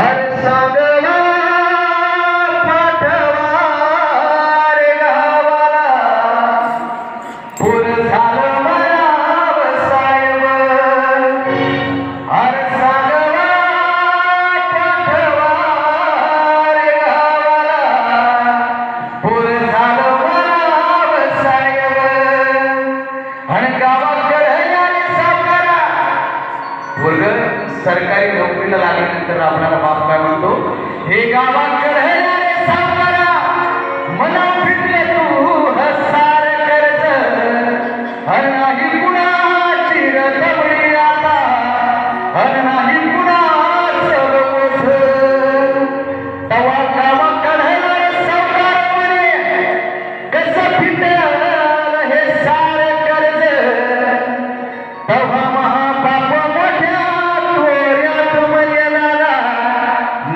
আর সামনে सरकारी नोकरीला लागल्यानंतर आपल्याला बाप काय म्हणतो. हे गावात